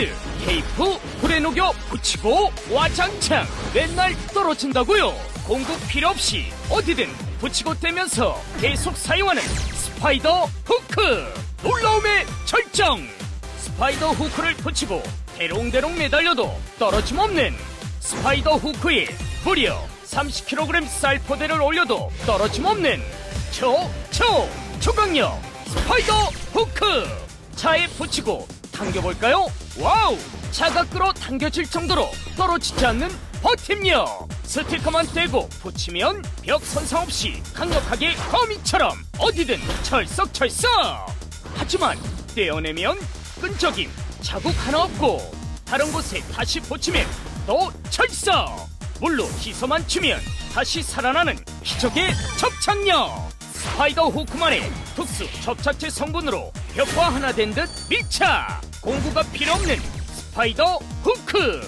스파이더 테이프 불에 녹여 붙이고 와장창 맨날 떨어진다고요. 공구 필요 없이 어디든 붙이고 떼면서 계속 사용하는 스파이더 후크. 놀라움의 절정! 스파이더 후크를 붙이고 대롱대롱 매달려도 떨어짐 없는 스파이더 후크에 무려 30kg 쌀포대를 올려도 떨어짐 없는 초초 초강력 스파이더 후크! 차에 붙이고 당겨볼까요? 와우! 끌어 당겨질 정도로 떨어지지 않는 버팀력 스티커만 떼고 붙이면 벽 손상 없이 강력하게 거미처럼 어디든 철썩철썩! 하지만 떼어내면 끈적임 자국 하나 없고 다른 곳에 다시 붙이면 또 철썩! 물로 씻어만 주면 다시 살아나는 기적의 접착력! 스파이더 후크만의 특수 접착제 성분으로 벽과 하나 된 듯 밀착 공구가 필요 없는 스파이더 후크.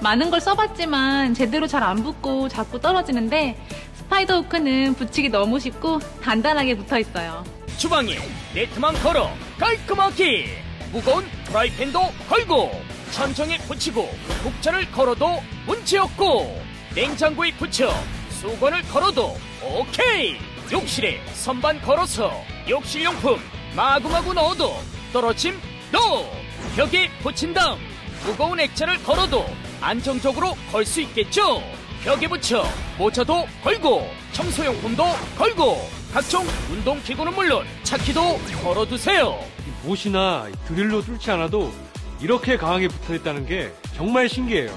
많은 걸 써봤지만 제대로 잘 안 붙고 자꾸 떨어지는데 스파이더 후크는 붙이기 너무 쉽고 단단하게 붙어 있어요. 주방에 네트만 걸어 깔끔하게 무거운 프라이팬도 걸고 천정에 붙이고 국자를 걸어도 문제 없고 냉장고에 붙여 수건을 걸어도 오케이. 욕실에 선반 걸어서 욕실용품 마구마구 넣어도 떨어짐. 노 벽에 붙인 다음 무거운 액자를 걸어도 안정적으로 걸 수 있겠죠? 벽에 붙여 모자도 걸고 청소용품도 걸고 각종 운동기구는 물론 차키도 걸어두세요. 못이나 드릴로 뚫지 않아도 이렇게 강하게 붙어 있다는 게 정말 신기해요.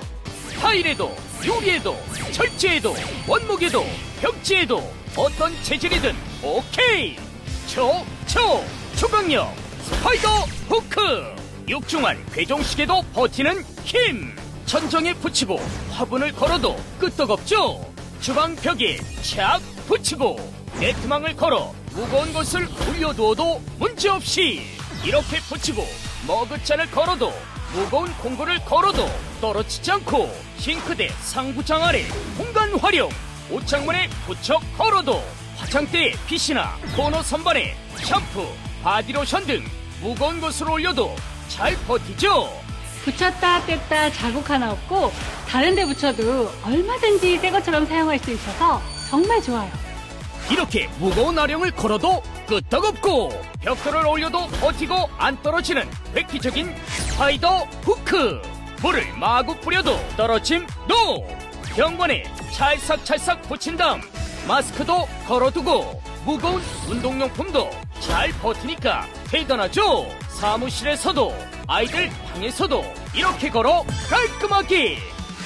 타일에도 유리에도 철제에도 원목에도 벽지에도 어떤 재질이든 오케이! 초초 초강력 스파이더 후크 육중한 괴종식에도 버티는 힘. 천정에 붙이고 화분을 걸어도 끄떡없죠. 주방 벽에 착 붙이고 네트망을 걸어 무거운 것을 올려두어도 문제없이 이렇게 붙이고 머그잔을 걸어도 무거운 공구를 걸어도 떨어지지 않고 싱크대 상부장 아래 공간 활용 옷장문에 붙여 걸어도 화장대에 빗이나 토너 선반에 샴푸, 바디로션 등 무거운 것을 올려도 잘 버티죠? 붙였다 뗐다 자국 하나 없고 다른 데 붙여도 얼마든지 새 것처럼 사용할 수 있어서 정말 좋아요. 이렇게 무거운 아령을 걸어도 끄떡없고 벽돌을 올려도 버티고 안 떨어지는 획기적인 스파이더 후크. 물을 마구 뿌려도 떨어짐 노! 병관에 찰싹찰싹 붙인 다음 마스크도 걸어두고 무거운 운동용품도 잘 버티니까 대단하죠 사무실에서도 아이들 방에서도 이렇게 걸어 깔끔하게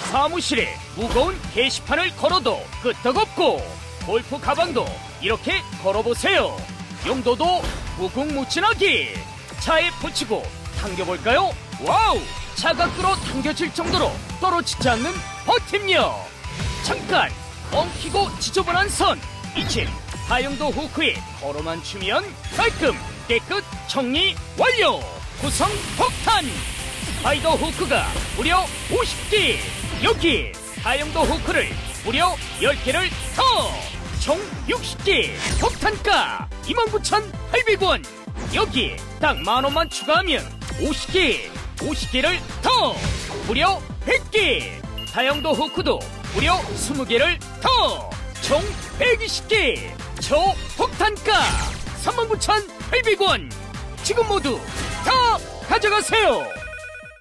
사무실에 무거운 게시판을 걸어도 끄떡없고 골프 가방도 이렇게 걸어보세요. 용도도 무궁무진하게 차에 붙이고 당겨볼까요? 와우! 끌어 당겨질 정도로 떨어지지 않는 버팀력. 잠깐 엉키고 지저분한 선 이젠 하용도 후크에 걸어만 추면 깔끔 깨끗 정리 완료. 구성 폭탄. 스파이더 후크가 무려 50개 여기 하용도 후크를 무려 10개를 더. 총 60개 폭탄가 29,800원. 여기에 딱 만원만 추가하면 50개 50개를 더. 무려 100개 다용도 후크도 무려 20개를 더. 총 120개 초폭탄가 39,800원. 지금 모두 다 가져가세요